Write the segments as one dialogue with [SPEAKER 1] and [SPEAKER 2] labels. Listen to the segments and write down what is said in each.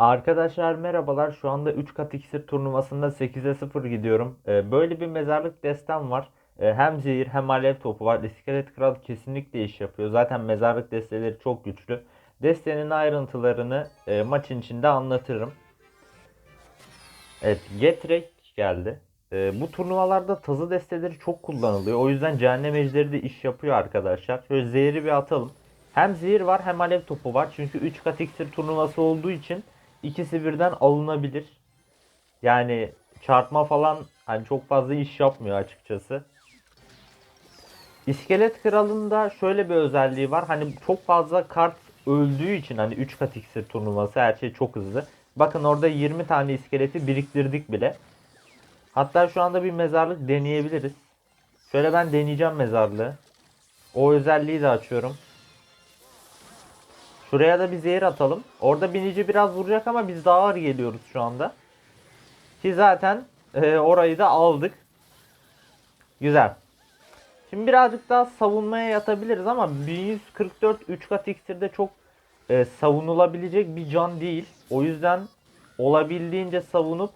[SPEAKER 1] Arkadaşlar merhabalar. Şu anda 3 kat iksir turnuvasında 8'e 0 gidiyorum. Ee, böyle bir mezarlık destem var. Ee, hem zehir hem alev topu var. İskelet Kral kesinlikle iş yapıyor. Zaten mezarlık desteleri çok güçlü. Destenin ayrıntılarını e, maçın içinde anlatırım. Evet, Getrek geldi. Ee, bu turnuvalarda tazı desteleri çok kullanılıyor. O yüzden cehennem ejderi de iş yapıyor arkadaşlar. Şöyle zehri bir atalım. Hem zehir var hem alev topu var. Çünkü 3 kat iksir turnuvası olduğu için ikisi birden alınabilir. Yani çarpma falan hani çok fazla iş yapmıyor açıkçası. İskelet Kralı'nda şöyle bir özelliği var. Hani çok fazla kart öldüğü için hani 3 kat iksir turnuvası her şey çok hızlı. Bakın orada 20 tane iskeleti biriktirdik bile. Hatta şu anda bir mezarlık deneyebiliriz. Şöyle ben deneyeceğim mezarlığı. O özelliği de açıyorum. Şuraya da bir zehir atalım. Orada binici biraz vuracak ama biz daha ağır geliyoruz şu anda. Ki zaten e, orayı da aldık. Güzel. Şimdi birazcık daha savunmaya yatabiliriz ama 1144 3 kat iksirde çok e, savunulabilecek bir can değil. O yüzden olabildiğince savunup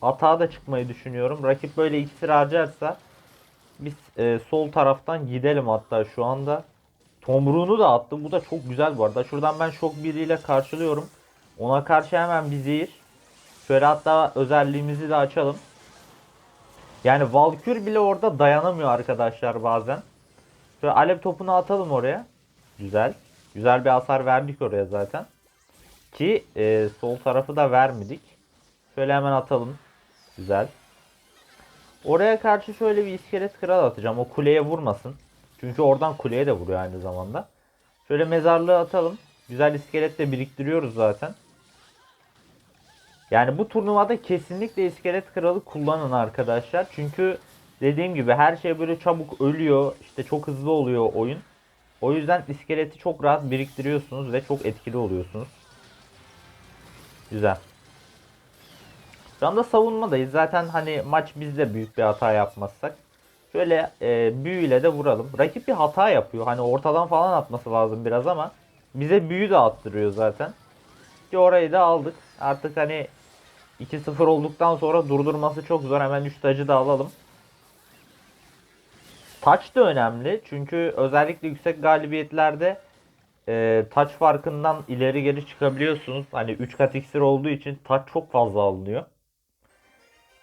[SPEAKER 1] hata da çıkmayı düşünüyorum. Rakip böyle iksir harcarsa biz e, sol taraftan gidelim hatta şu anda. Tomruğunu da attı. Bu da çok güzel bu arada. Şuradan ben şok biriyle karşılıyorum. Ona karşı hemen bir zehir. Şöyle hatta özelliğimizi de açalım. Yani Valkür bile orada dayanamıyor arkadaşlar bazen. Şöyle alev topunu atalım oraya. Güzel. Güzel bir hasar verdik oraya zaten. Ki e, sol tarafı da vermedik. Şöyle hemen atalım. Güzel. Oraya karşı şöyle bir iskelet kral atacağım. O kuleye vurmasın. Çünkü oradan kuleye de vuruyor aynı zamanda. Şöyle mezarlığı atalım. Güzel iskelet de biriktiriyoruz zaten. Yani bu turnuvada kesinlikle iskelet kralı kullanın arkadaşlar. Çünkü dediğim gibi her şey böyle çabuk ölüyor. İşte çok hızlı oluyor oyun. O yüzden iskeleti çok rahat biriktiriyorsunuz ve çok etkili oluyorsunuz. Güzel. Şu anda savunmadayız. Zaten hani maç bizde büyük bir hata yapmazsak. Şöyle e, büyüyle de vuralım. Rakip bir hata yapıyor. Hani ortadan falan atması lazım biraz ama bize büyü de attırıyor zaten. Ki orayı da aldık. Artık hani 2-0 olduktan sonra durdurması çok zor. Hemen 3 tacı da alalım. Taç da önemli. Çünkü özellikle yüksek galibiyetlerde e, taç farkından ileri geri çıkabiliyorsunuz. Hani 3 kat iksir olduğu için taç çok fazla alınıyor.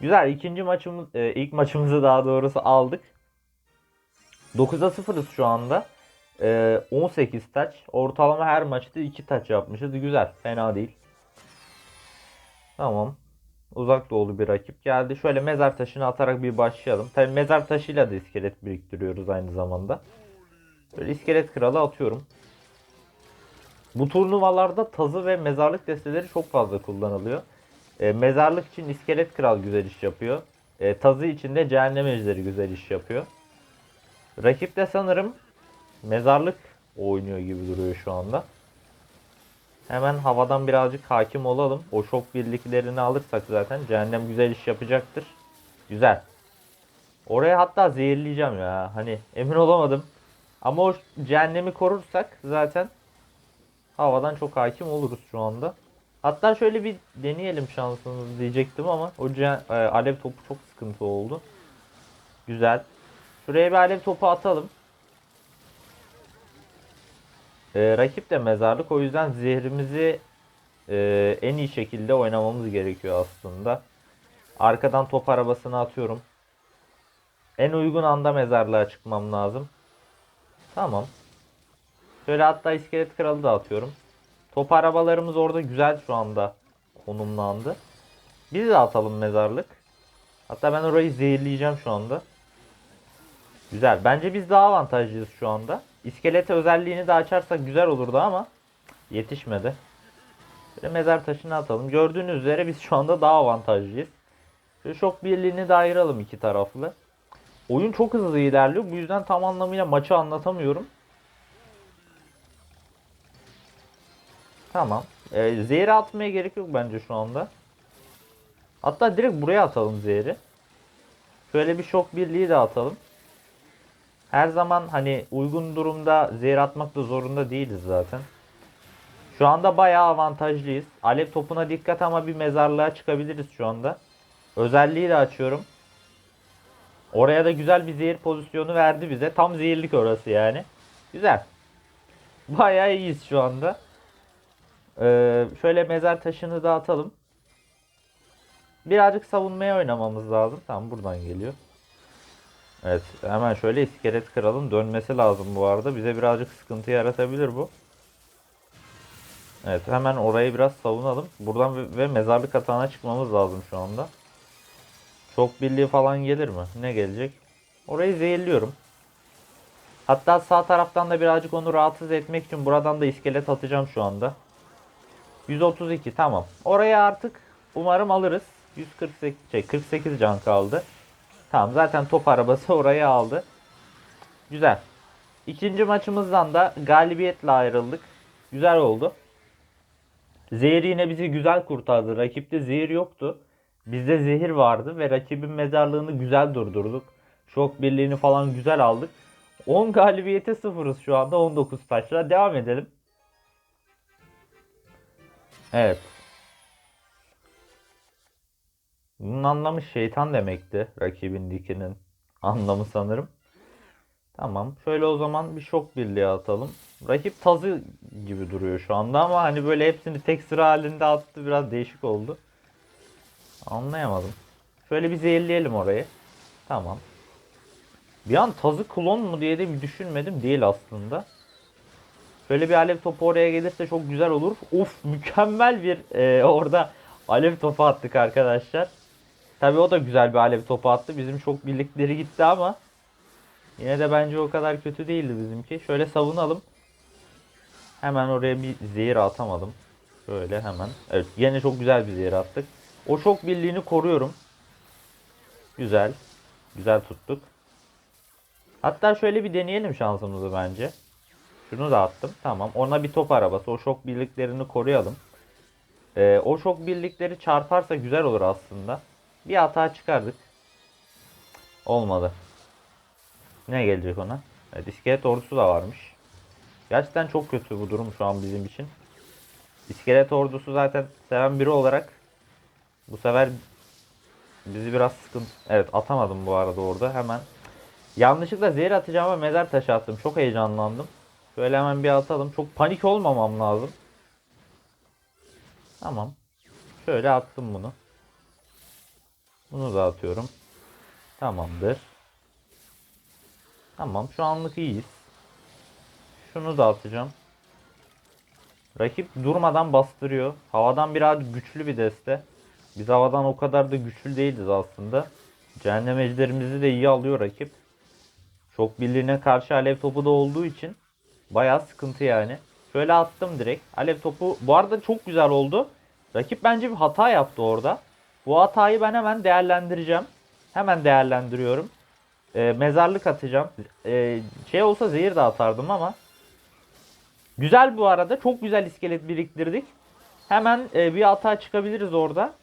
[SPEAKER 1] Güzel. ikinci maçımız, e, ilk maçımızı daha doğrusu aldık. 9'a 0'ız şu anda. E, 18 taç. Ortalama her maçta 2 taç yapmışız. Güzel. Fena değil. Tamam. Uzak doğulu bir rakip geldi. Şöyle mezar taşını atarak bir başlayalım. Tabi mezar taşıyla da iskelet biriktiriyoruz aynı zamanda. Böyle iskelet kralı atıyorum. Bu turnuvalarda tazı ve mezarlık desteleri çok fazla kullanılıyor. E, mezarlık için iskelet kral güzel iş yapıyor. E, tazı için de cehennem ejderi güzel iş yapıyor. Rakip de sanırım mezarlık oynuyor gibi duruyor şu anda. Hemen havadan birazcık hakim olalım. O şok birliklerini alırsak zaten cehennem güzel iş yapacaktır. Güzel. Oraya hatta zehirleyeceğim ya. Hani emin olamadım. Ama o cehennemi korursak zaten havadan çok hakim oluruz şu anda. Hatta şöyle bir deneyelim şansımızı diyecektim ama o e, alev topu çok sıkıntı oldu. Güzel. Şuraya bir alev topu atalım. E, rakip de mezarlık o yüzden zehrimizi e, en iyi şekilde oynamamız gerekiyor aslında. Arkadan top arabasını atıyorum. En uygun anda mezarlığa çıkmam lazım. Tamam. Şöyle hatta iskelet kralı da atıyorum. Top arabalarımız orada güzel şu anda konumlandı. Biz de atalım mezarlık. Hatta ben orayı zehirleyeceğim şu anda. Güzel. Bence biz daha avantajlıyız şu anda. İskelete özelliğini de açarsak güzel olurdu ama yetişmedi. Böyle mezar taşını atalım. Gördüğünüz üzere biz şu anda daha avantajlıyız. Şöyle şok birliğini de ayıralım iki taraflı. Oyun çok hızlı ilerliyor. Bu yüzden tam anlamıyla maçı anlatamıyorum. Tamam. Ee, zehri atmaya gerek yok bence şu anda. Hatta direkt buraya atalım zehri. Şöyle bir şok birliği de atalım. Her zaman hani uygun durumda zehir atmak da zorunda değiliz zaten. Şu anda bayağı avantajlıyız. Alev topuna dikkat ama bir mezarlığa çıkabiliriz şu anda. Özelliği de açıyorum. Oraya da güzel bir zehir pozisyonu verdi bize. Tam zehirlik orası yani. Güzel. Bayağı iyiyiz şu anda. Ee, şöyle mezar taşını da atalım. Birazcık savunmaya oynamamız lazım. Tamam buradan geliyor. Evet hemen şöyle iskelet kralın dönmesi lazım bu arada. Bize birazcık sıkıntı yaratabilir bu. Evet hemen orayı biraz savunalım. Buradan ve mezarlık atağına çıkmamız lazım şu anda. Çok birliği falan gelir mi? Ne gelecek? Orayı zehirliyorum. Hatta sağ taraftan da birazcık onu rahatsız etmek için buradan da iskelet atacağım şu anda. 132 tamam. Oraya artık umarım alırız. 148 şey 48 can kaldı. Tamam zaten top arabası orayı aldı. Güzel. İkinci maçımızdan da galibiyetle ayrıldık. Güzel oldu. Zehir yine bizi güzel kurtardı. Rakipte zehir yoktu. Bizde zehir vardı ve rakibin mezarlığını güzel durdurduk. Şok birliğini falan güzel aldık. 10 galibiyete sıfırız şu anda 19 taşla. Devam edelim. Evet. Bunun anlamı şeytan demekti. Rakibin dikinin anlamı sanırım. Tamam. Şöyle o zaman bir şok birliği atalım. Rakip tazı gibi duruyor şu anda ama hani böyle hepsini tek sıra halinde attı. Biraz değişik oldu. Anlayamadım. Şöyle bir zehirleyelim orayı. Tamam. Bir an tazı klon mu diye de bir düşünmedim. Değil aslında. Şöyle bir alev topu oraya gelirse çok güzel olur. Of mükemmel bir e, orada alev topu attık arkadaşlar. Tabi o da güzel bir alev topu attı. Bizim çok birlikleri gitti ama yine de bence o kadar kötü değildi bizimki. Şöyle savunalım. Hemen oraya bir zehir atamadım. Şöyle hemen. Evet yine çok güzel bir zehir attık. O şok birliğini koruyorum. Güzel. Güzel tuttuk. Hatta şöyle bir deneyelim şansımızı bence. Şunu da attım. Tamam. Ona bir top arabası. O şok birliklerini koruyalım. Ee, o şok birlikleri çarparsa güzel olur aslında. Bir hata çıkardık. Olmadı. Ne gelecek ona? Evet iskelet ordusu da varmış. Gerçekten çok kötü bu durum şu an bizim için. İskelet ordusu zaten seven biri olarak bu sefer bizi biraz sıkıntı... Evet atamadım bu arada orada hemen. Yanlışlıkla zehir atacağım ama mezar taşı attım. Çok heyecanlandım. Şöyle hemen bir atalım. Çok panik olmamam lazım. Tamam. Şöyle attım bunu. Bunu da atıyorum. Tamamdır. Tamam şu anlık iyiyiz. Şunu da atacağım. Rakip durmadan bastırıyor. Havadan biraz güçlü bir deste. Biz havadan o kadar da güçlü değiliz aslında. Cehennem ejderimizi de iyi alıyor rakip. Çok birliğine karşı alev topu da olduğu için bayağı sıkıntı yani. Şöyle attım direkt. Alev topu bu arada çok güzel oldu. Rakip bence bir hata yaptı orada. Bu hatayı ben hemen değerlendireceğim. Hemen değerlendiriyorum. Ee, mezarlık atacağım. Ee, şey olsa zehir de atardım ama. Güzel bu arada. Çok güzel iskelet biriktirdik. Hemen e, bir hata çıkabiliriz orada.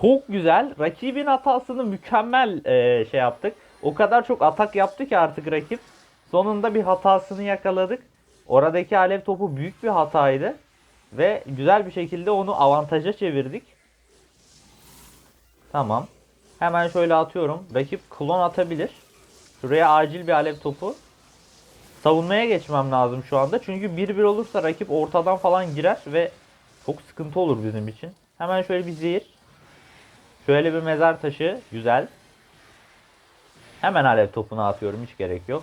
[SPEAKER 1] Çok güzel. Rakibin hatasını mükemmel e, şey yaptık. O kadar çok atak yaptı ki artık rakip. Sonunda bir hatasını yakaladık. Oradaki alev topu büyük bir hataydı. Ve güzel bir şekilde onu avantaja çevirdik. Tamam. Hemen şöyle atıyorum. Rakip klon atabilir. Şuraya acil bir alev topu. Savunmaya geçmem lazım şu anda. Çünkü 1-1 olursa rakip ortadan falan girer ve çok sıkıntı olur bizim için. Hemen şöyle bir zehir. Şöyle bir mezar taşı. Güzel. Hemen alev topunu atıyorum. Hiç gerek yok.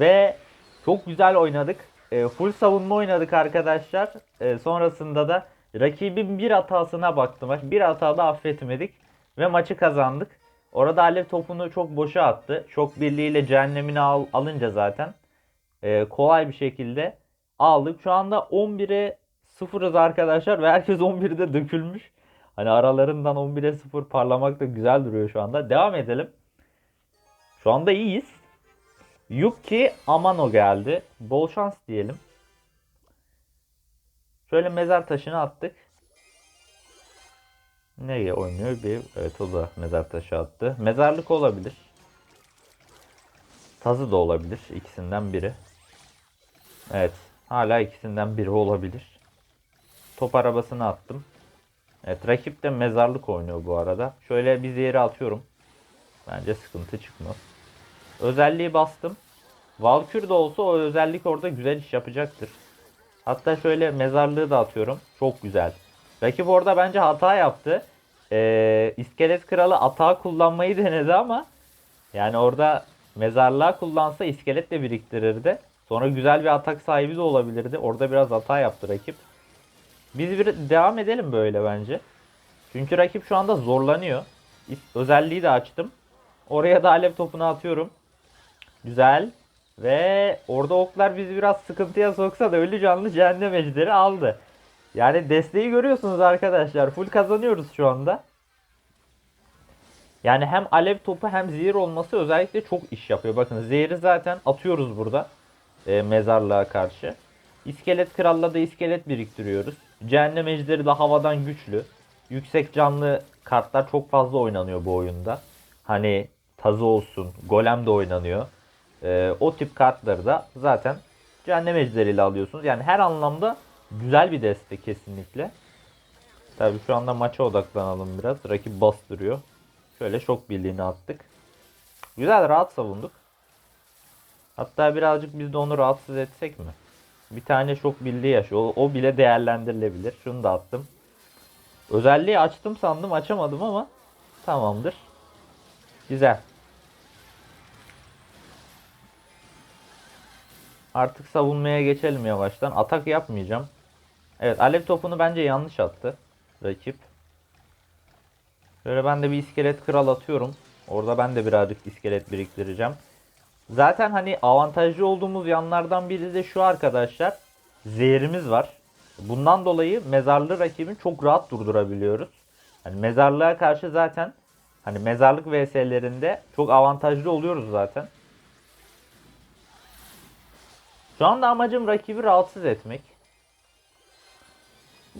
[SPEAKER 1] Ve çok güzel oynadık. E, full savunma oynadık arkadaşlar. E, sonrasında da rakibin bir hatasına baktım. Bir hatada affetmedik. Ve maçı kazandık. Orada alev topunu çok boşa attı. Şok birliğiyle cehennemini al, alınca zaten e, kolay bir şekilde aldık. Şu anda 11'e 0'ız arkadaşlar ve herkes 11'de dökülmüş. Hani aralarından 11'e 0 parlamak da güzel duruyor şu anda. Devam edelim. Şu anda iyiyiz. Yuki Amano geldi. Bol şans diyelim. Şöyle mezar taşını attık. Neye oynuyor? Bir evet o da mezar taşı attı. Mezarlık olabilir. Tazı da olabilir. ikisinden biri. Evet. Hala ikisinden biri olabilir. top arabasını attım. Evet rakip de mezarlık oynuyor bu arada. Şöyle bir zehri atıyorum. Bence sıkıntı çıkmaz. Özelliği bastım. Valkür de olsa o özellik orada güzel iş yapacaktır. Hatta şöyle mezarlığı da atıyorum. Çok güzel. Rakip orada bence hata yaptı. Ee, İskelet Kralı atağı kullanmayı denedi ama yani orada mezarlığa kullansa iskelet de biriktirirdi. Sonra güzel bir atak sahibi de olabilirdi. Orada biraz hata yaptı rakip. Biz bir devam edelim böyle bence. Çünkü rakip şu anda zorlanıyor. Özelliği de açtım. Oraya da alev topunu atıyorum. Güzel. Ve orada oklar bizi biraz sıkıntıya soksa da ölü canlı cehennem ejderi aldı. Yani desteği görüyorsunuz arkadaşlar. Full kazanıyoruz şu anda. Yani hem alev topu hem zehir olması özellikle çok iş yapıyor. Bakın zehri zaten atıyoruz burada. e, mezarlığa karşı. İskelet kralla da iskelet biriktiriyoruz. Cehennem ejderi de havadan güçlü. Yüksek canlı kartlar çok fazla oynanıyor bu oyunda. Hani tazı olsun, golem de oynanıyor. E, o tip kartları da zaten cehennem ejderiyle alıyorsunuz. Yani her anlamda güzel bir destek kesinlikle. Tabii şu anda maça odaklanalım biraz. Rakip bastırıyor. Şöyle şok birliğini attık. Güzel rahat savunduk. Hatta birazcık biz de onu rahatsız etsek mi? Bir tane şok birliği yaşıyor. O, o bile değerlendirilebilir. Şunu da attım. Özelliği açtım sandım açamadım ama tamamdır. Güzel. Artık savunmaya geçelim yavaştan. Atak yapmayacağım. Evet alev topunu bence yanlış attı rakip. Şöyle ben de bir iskelet kral atıyorum. Orada ben de birazcık iskelet biriktireceğim. Zaten hani avantajlı olduğumuz yanlardan biri de şu arkadaşlar. Zehrimiz var. Bundan dolayı mezarlı rakibini çok rahat durdurabiliyoruz. Hani mezarlığa karşı zaten hani mezarlık vs'lerinde çok avantajlı oluyoruz zaten. Şu anda amacım rakibi rahatsız etmek.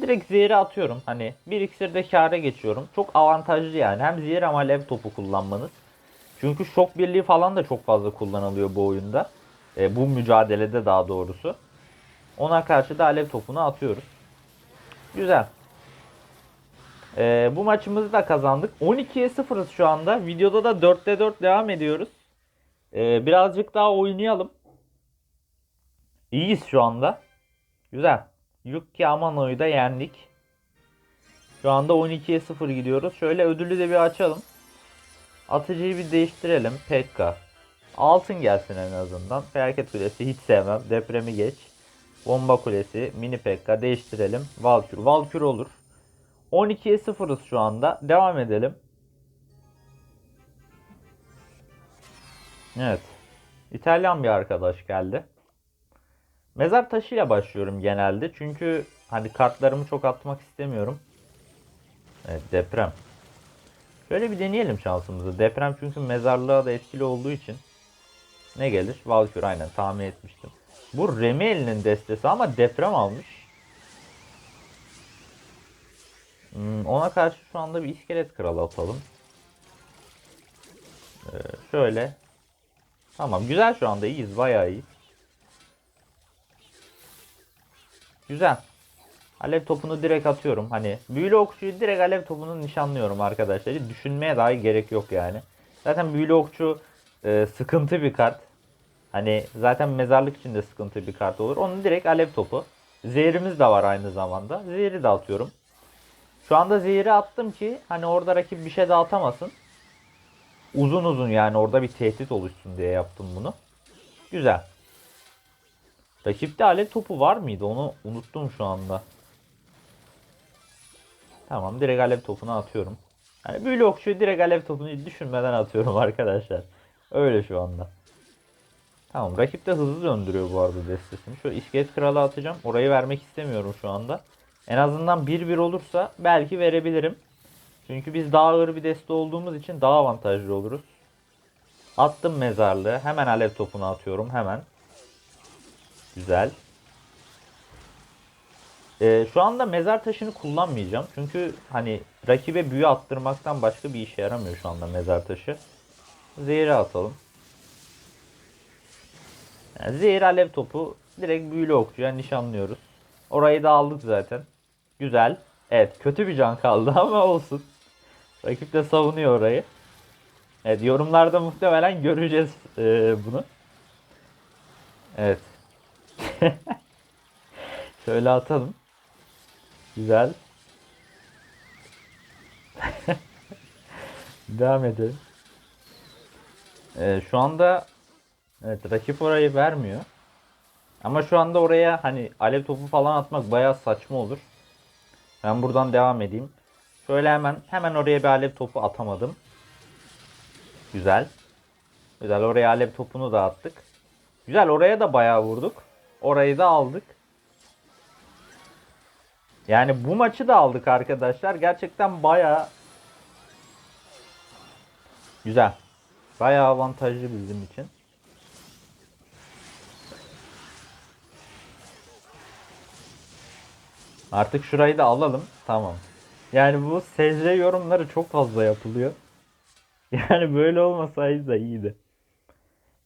[SPEAKER 1] Direkt zehri atıyorum. Hani bir iksirde kâra geçiyorum. Çok avantajlı yani. Hem zehir hem alev topu kullanmanız. Çünkü şok birliği falan da çok fazla kullanılıyor bu oyunda. E, bu mücadelede daha doğrusu. Ona karşı da alev topunu atıyoruz. Güzel. E, bu maçımızı da kazandık. 12'ye 0'ız şu anda. Videoda da 4'te 4 devam ediyoruz. E, birazcık daha oynayalım. İyiyiz şu anda. Güzel. Yuki Amano'yu da yendik. Şu anda 12'ye 0 gidiyoruz. Şöyle ödülü de bir açalım. Atıcıyı bir değiştirelim. Pekka. Altın gelsin en azından. Felaket Kulesi hiç sevmem. Depremi geç. Bomba Kulesi, Mini Pekka değiştirelim. Valkür. Valkür olur. 12'ye 0'ız şu anda. Devam edelim. Evet. İtalyan bir arkadaş geldi. Mezar taşıyla başlıyorum genelde. Çünkü hani kartlarımı çok atmak istemiyorum. Evet deprem. Şöyle bir deneyelim şansımızı. Deprem çünkü mezarlığa da etkili olduğu için. Ne gelir? Valkür aynen tahmin etmiştim. Bu Remeli'nin destesi ama deprem almış. Hmm, ona karşı şu anda bir iskelet kralı atalım. Ee, şöyle. Tamam güzel şu anda iyiyiz bayağı iyi. Güzel. Alev topunu direkt atıyorum. Hani büyülü okçuyu direkt alev topunu nişanlıyorum arkadaşlar. Hiç düşünmeye dahi gerek yok yani. Zaten büyülü okçu e, sıkıntı bir kart. Hani zaten mezarlık için de sıkıntı bir kart olur. Onun direkt alev topu. Zehrimiz de var aynı zamanda. Zehri de atıyorum. Şu anda zehri attım ki hani orada rakip bir şey dağıtamasın. Uzun uzun yani orada bir tehdit oluşsun diye yaptım bunu. Güzel. Rakipte alev topu var mıydı? Onu unuttum şu anda. Tamam direkt alev topunu atıyorum. Yani büyülü okçuyu direkt alev topunu düşünmeden atıyorum arkadaşlar. Öyle şu anda. Tamam rakip de hızlı döndürüyor bu arada destesini. Şu iskelet kralı atacağım. Orayı vermek istemiyorum şu anda. En azından 1-1 olursa belki verebilirim. Çünkü biz daha ağır bir deste olduğumuz için daha avantajlı oluruz. Attım mezarlığı. Hemen alev topunu atıyorum. Hemen. Güzel. Ee, şu anda mezar taşını kullanmayacağım. Çünkü hani rakibe büyü attırmaktan başka bir işe yaramıyor şu anda mezar taşı. Zehri atalım. Yani zehir alev topu direkt büyülü okçuya nişanlıyoruz. Orayı da aldık zaten. Güzel. Evet kötü bir can kaldı ama olsun. Rakip de savunuyor orayı. Evet yorumlarda muhtemelen göreceğiz e, bunu. Evet. Şöyle atalım. Güzel. Devam edelim. Ee, şu anda evet rakip orayı vermiyor. Ama şu anda oraya hani alev topu falan atmak bayağı saçma olur. Ben buradan devam edeyim. Şöyle hemen hemen oraya bir alev topu atamadım. Güzel. Güzel oraya alev topunu da attık. Güzel oraya da bayağı vurduk. Orayı da aldık. Yani bu maçı da aldık arkadaşlar. Gerçekten bayağı güzel. Bayağı avantajlı bizim için. Artık şurayı da alalım. Tamam. Yani bu secde yorumları çok fazla yapılıyor. Yani böyle olmasaydı da iyiydi.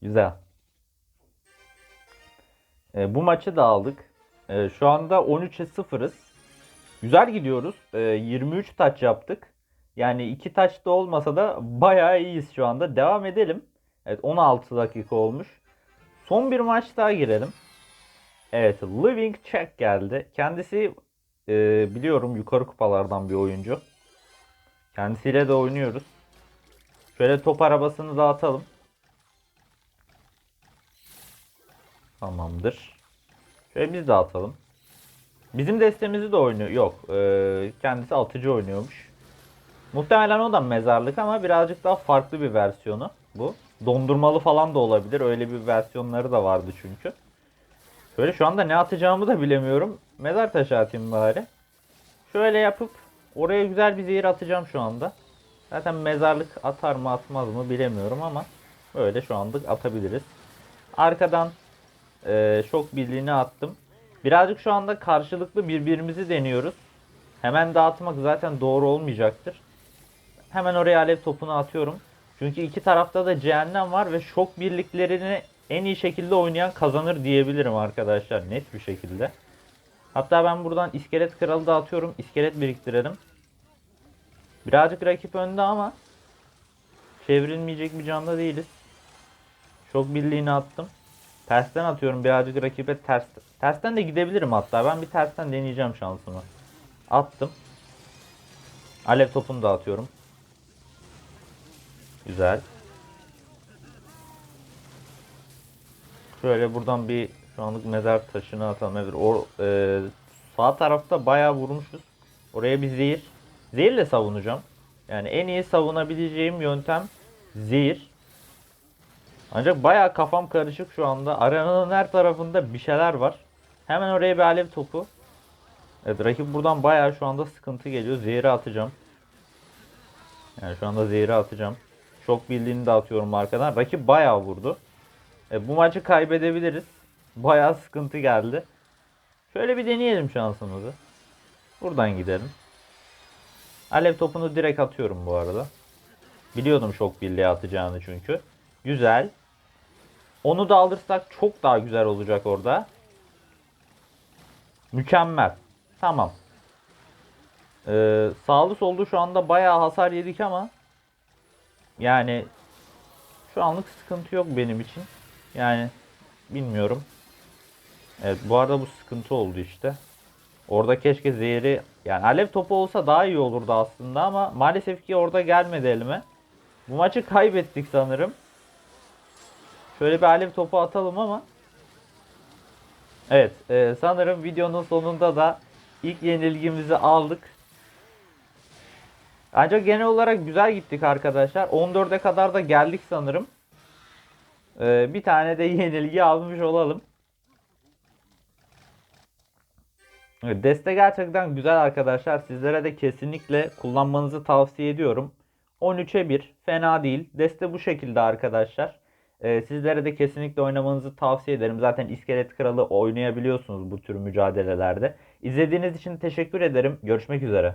[SPEAKER 1] Güzel. E, bu maçı da aldık. E, şu anda 13'e 0'ız. Güzel gidiyoruz. E, 23 taç yaptık. Yani 2 taç da olmasa da bayağı iyiyiz şu anda. Devam edelim. Evet 16 dakika olmuş. Son bir maç daha girelim. Evet Living Check geldi. Kendisi e, biliyorum yukarı kupalardan bir oyuncu. Kendisiyle de oynuyoruz. Şöyle top arabasını dağıtalım. Tamamdır. Şöyle biz dağıtalım. Bizim destemizi de oynuyor. Yok. E, kendisi atıcı oynuyormuş. Muhtemelen o da mezarlık ama birazcık daha farklı bir versiyonu bu. Dondurmalı falan da olabilir. Öyle bir versiyonları da vardı çünkü. Şöyle şu anda ne atacağımı da bilemiyorum. Mezar taşı atayım bari. Şöyle yapıp oraya güzel bir zehir atacağım şu anda. Zaten mezarlık atar mı atmaz mı bilemiyorum ama böyle şu anlık atabiliriz. Arkadan e, şok birliğini attım. Birazcık şu anda karşılıklı birbirimizi deniyoruz. Hemen dağıtmak zaten doğru olmayacaktır. Hemen oraya alev topunu atıyorum. Çünkü iki tarafta da cehennem var ve şok birliklerini en iyi şekilde oynayan kazanır diyebilirim arkadaşlar. Net bir şekilde. Hatta ben buradan iskelet kralı da atıyorum. İskelet biriktirelim. Birazcık rakip önde ama çevrilmeyecek bir canda değiliz. Şok birliğini attım. Tersten atıyorum birazcık rakibe ters. Tersten de gidebilirim hatta. Ben bir tersten deneyeceğim şansımı. Attım. Alev topunu da atıyorum. Güzel. Şöyle buradan bir şu anlık mezar taşını atalım. Evet, o, e, sağ tarafta bayağı vurmuşuz. Oraya bir zehir. Zehirle savunacağım. Yani en iyi savunabileceğim yöntem zehir. Ancak bayağı kafam karışık şu anda. Arenanın her tarafında bir şeyler var. Hemen oraya bir alev topu. Evet rakip buradan bayağı şu anda sıkıntı geliyor. Zehri atacağım. Yani şu anda zehri atacağım. Şok birliğini de atıyorum arkadan. Rakip bayağı vurdu. E, bu maçı kaybedebiliriz. Bayağı sıkıntı geldi. Şöyle bir deneyelim şansımızı. Buradan gidelim. Alev topunu direkt atıyorum bu arada. Biliyordum şok birliği atacağını çünkü. Güzel. Onu da alırsak çok daha güzel olacak orada. Mükemmel. Tamam. Ee, sağlı sollu şu anda bayağı hasar yedik ama yani şu anlık sıkıntı yok benim için. Yani bilmiyorum. Evet bu arada bu sıkıntı oldu işte. Orada keşke zehri yani alev topu olsa daha iyi olurdu aslında ama maalesef ki orada gelmedi elime. Bu maçı kaybettik sanırım. Şöyle bir alev topu atalım ama. Evet e, sanırım videonun sonunda da ilk yenilgimizi aldık. Ancak genel olarak güzel gittik arkadaşlar. 14'e kadar da geldik sanırım. Ee, bir tane de yenilgi almış olalım. Deste gerçekten güzel arkadaşlar. Sizlere de kesinlikle kullanmanızı tavsiye ediyorum. 13'e 1 fena değil. Deste bu şekilde arkadaşlar. Ee, sizlere de kesinlikle oynamanızı tavsiye ederim. Zaten İskelet Kralı oynayabiliyorsunuz bu tür mücadelelerde. İzlediğiniz için teşekkür ederim. Görüşmek üzere.